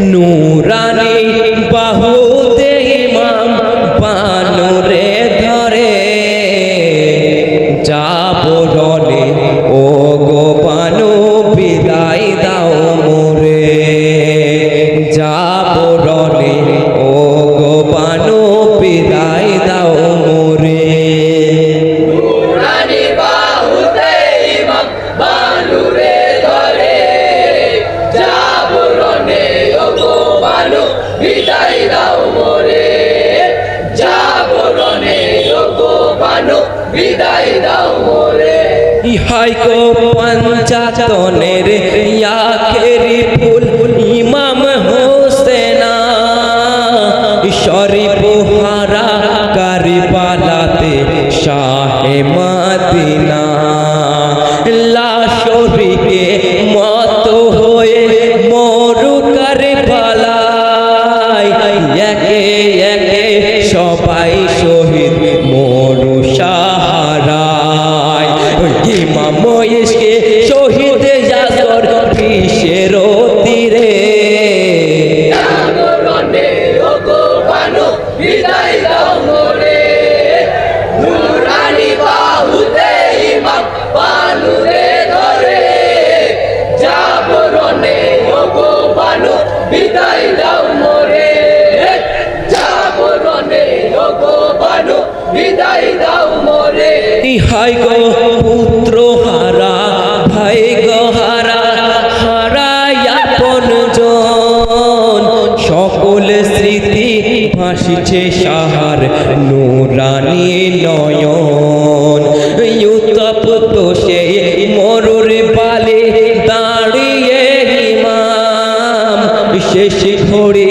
No. নির্যাতনের ইয়াকেরি ফুল ভাসছে সাহার নুরানি নয়ন। উত্তপ্ত সে মরুর পালে দাঁড়িয়ে ইমাম। শেষ ঘড়ি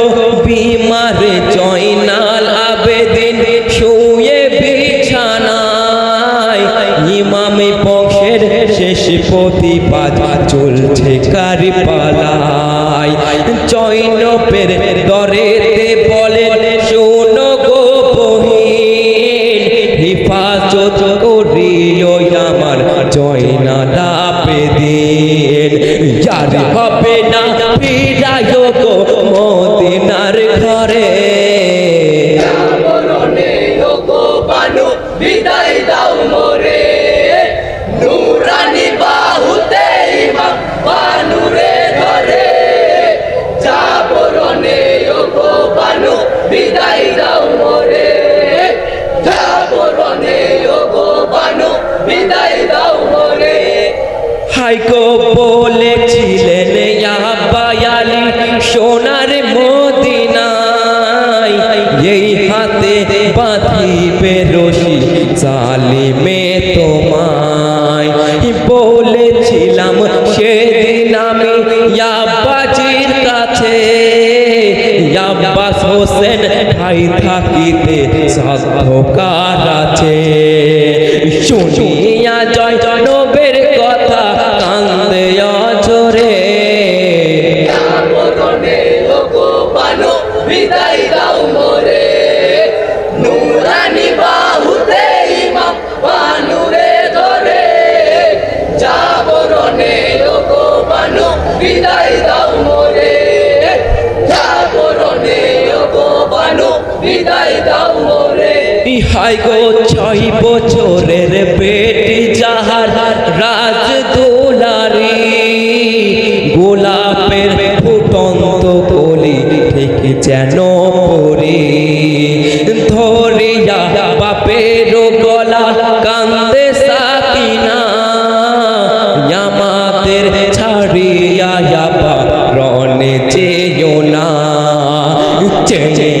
জৈনপের দরে। ভাইকো বলেছিলেন আব্বায়ালি সোনার মদিনায় এই হাতে বাঁধিবে রশি তোমায় বলেছিলাম, সেদিন আমি আব্বাজির কাছে, আব্বাস হোসেন ভাই থাকিতে সাধকার আছে। শুনিয়া জয় জয় ইহাই গো ছয় বছরের বেটি যাহার রাজ দুলারি গোলাপের ফুটন্ত কলি থেকে যেন পরি ধরিয়া বাপের গলা কান্দে সাকিনা আমাদের ছাড়িয়া যাবা রনে যেও না। চেয়ে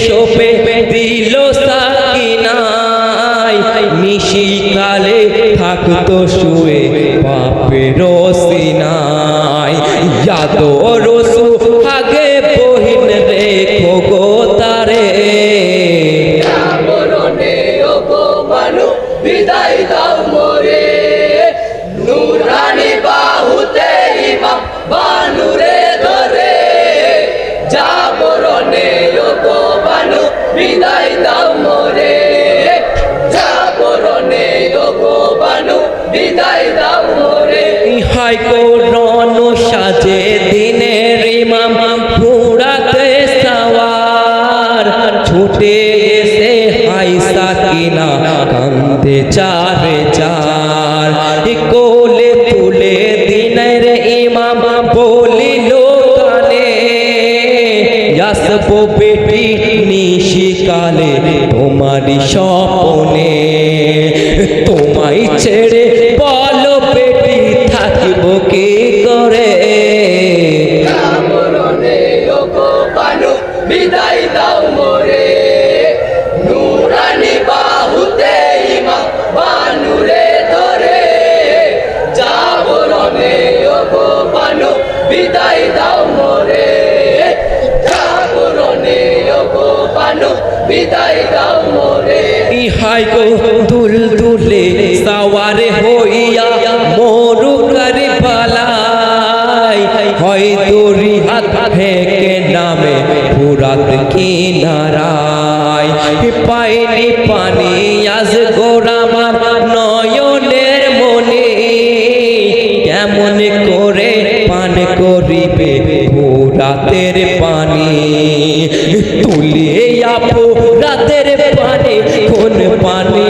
রসু আগে বহিন রেখো গো তারে। বিদায় দাও মোরে। নুরানি বাহুতে ইমাম বানুরে ধরে। জাগরণে ওগো বানু বিদায় দাও মোরে। জাগরণে ওগো বানু বিদায় দাও মোরে। ইহাই করন এসে হাই সাকিনা কান্দে চারে চার। কোলে তুলে দিনের ইমাম বলিল, কানে আসব বেটি নিশিকালে, তোমারই স্বপনে। তোমায় ছেড়ে সাওয়ারে হইয়া মরুকার পালাই। হয় তোরি হাত হেকে নামে পুরাত কিনারায়। পাইনি পানি, আজ গোরামার নয়নের মনে। কেমন করে পান করিবে রাতের পানি। তুলে আপো রাতের পানি, কোন পানি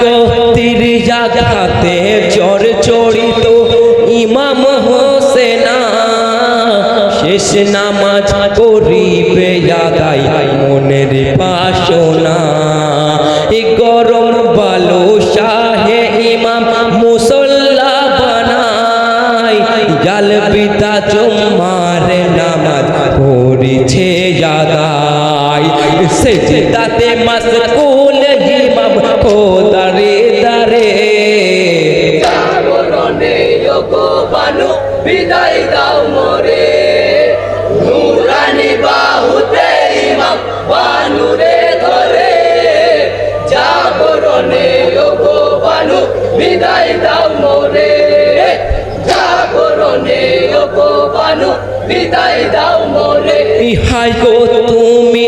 গো তীর জাগাতে জ্বর চড়িত ইমাম হোসেনা। শেষ নামাজ করিবে আদায় মনের বাসনা। গরম বালো শাহে ইমাম মুসল্লা বানাই জাল পিতা চুম্মার নামাজ পড়িছে আদায়। সেজদাতে মাসকুল ইমাম খোদারে বিদায় দাও মোরে। নুরানি বাহুতে ইমাম বানুরে ধরে। জাগরণে ওগো বানু বিদায় দাও মোরে। জাগরণে ওগো বানু বিদায় দাও মোরে। ইহাই গো তুমি